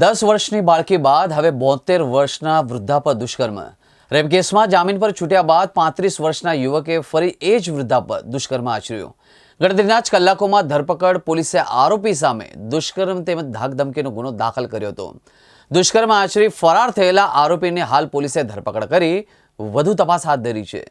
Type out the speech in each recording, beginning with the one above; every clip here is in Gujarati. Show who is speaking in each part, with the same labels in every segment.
Speaker 1: દસ વર્ષની બાળકી બાદ હવે બોતેર વર્ષના વૃદ્ધા પર દુષ્કર્મ. રેપ કેસમાં જામીન પર છૂટ્યા બાદ પાંત્રીસ વર્ષના યુવકે ફરી એ જ વૃદ્ધા પર દુષ્કર્મ આચર્યું. ગણતરીના જ કલાકોમાં ધરપકડ પોલીસે આરોપી સામે દુષ્કર્મ તેમજ ધાકધમકીનો ગુનો દાખલ કર્યો હતો. દુષ્કર્મ આચરી ફરાર થયેલા આરોપીને હાલ પોલીસે ધરપકડ કરી વધુ તપાસ હાથ ધરી છે.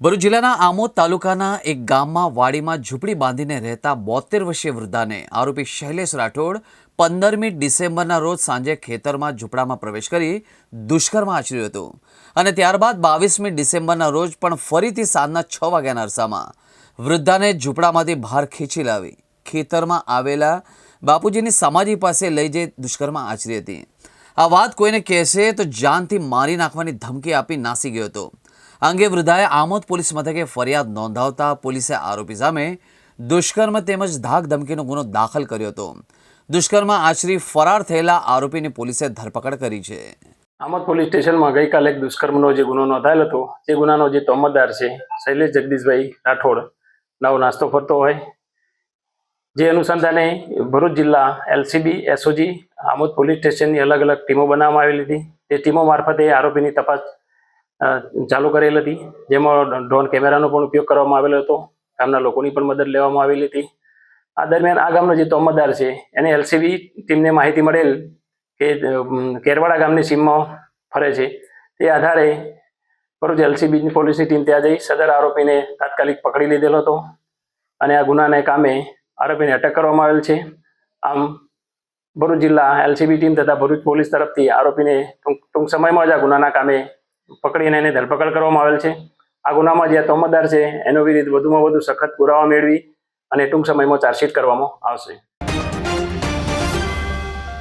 Speaker 1: ભરૂચ જિલ્લાના આમોદ તાલુકાના એક ગામમાં વાડીમાં ઝૂંપડી બાંધીને રહેતા બોતેર વર્ષીય વૃદ્ધાને આરોપી શૈલેષ રાઠોડ પંદરમી ડિસેમ્બરના રોજ સાંજે ખેતરમાં ઝૂંપડામાં પ્રવેશ કરી દુષ્કર્મ આચર્યું હતું. અને ત્યારબાદ બાવીસમી ડિસેમ્બરના રોજ પણ ફરીથી સાંજના છ વાગ્યાના અરસામાં વૃદ્ધાને ઝૂંપડામાંથી બહાર ખેંચી લાવી ખેતરમાં આવેલા બાપુજીની સમાધિ પાસે લઈ જઈ દુષ્કર્મ આચરી હતી. આ વાત કોઈને કહેશે તો જાનથી મારી નાખવાની ધમકી આપી નાસી ગયો હતો. અંગે વૃદ્ધાએ આમોદ પોલીસ મથકે ફરિયાદ નોંધાવતા પોલીસે આરોપી સામે દુષ્કર્મ તેમજ ધાક ધમકીનો ગુનો દાખલ કર્યો હતો. દુષ્કર્મ આશરી ફરાર થયેલા આરોપીની પોલીસે ધરપકડ કરી છે.
Speaker 2: આમોદ પોલીસ સ્ટેશનમાં ગઈકાલે એક દુષ્કર્મનો જે ગુનો નોંધાયેલ હતો તે ગુનાનો જે તોમતદાર છે, શૈલેષ જગદીશભાઈ રાઠોડ, નવો નાસ્તો ફરતો હોય. જે અનુસંધાને ભરૂચ જિલ્લા એલસીબી, એસઓજી, આમોદ પોલીસ સ્ટેશનની અલગ અલગ ટીમો બનાવવામાં આવેલી હતી. તે ટીમો મારફતે આરોપીની તપાસ ચાલુ કરેલ હતી. જેમાં ડ્રોન કેમેરાનો પણ ઉપયોગ કરવામાં આવેલો હતો. ગામના લોકોની પણ મદદ લેવામાં આવેલી હતી. આ દરમિયાન આ ગામનો જે તોમતદાર છે, એને એલસીબી ટીમને માહિતી મળેલ કે કેરવાડા ગામની સીમમાં ફરે છે. તે આધારે ભરૂચ એલસીબીની પોલીસની ટીમ ત્યાં જઈ સદર આરોપીને તાત્કાલિક પકડી લીધેલો હતો અને આ ગુનાને કામે આરોપીને અટક કરવામાં આવેલ છે. આમ, ભરૂચ જિલ્લા એલસીબી ટીમ તથા ભરૂચ પોલીસ તરફથી આરોપીને ટૂંક ટૂંક સમયમાં જ આ ગુનાના કામે પકડીને એને ધરપકડ કરવામાં આવેલ છે. આ ગુનામાં જે તોમતદાર છે, એનો વિરુદ્ધ વધુમાં વધુ સખત પુરાવા મેળવી અને ટૂંક સમયમાં ચાર્જશીટ કરવામાં આવશે.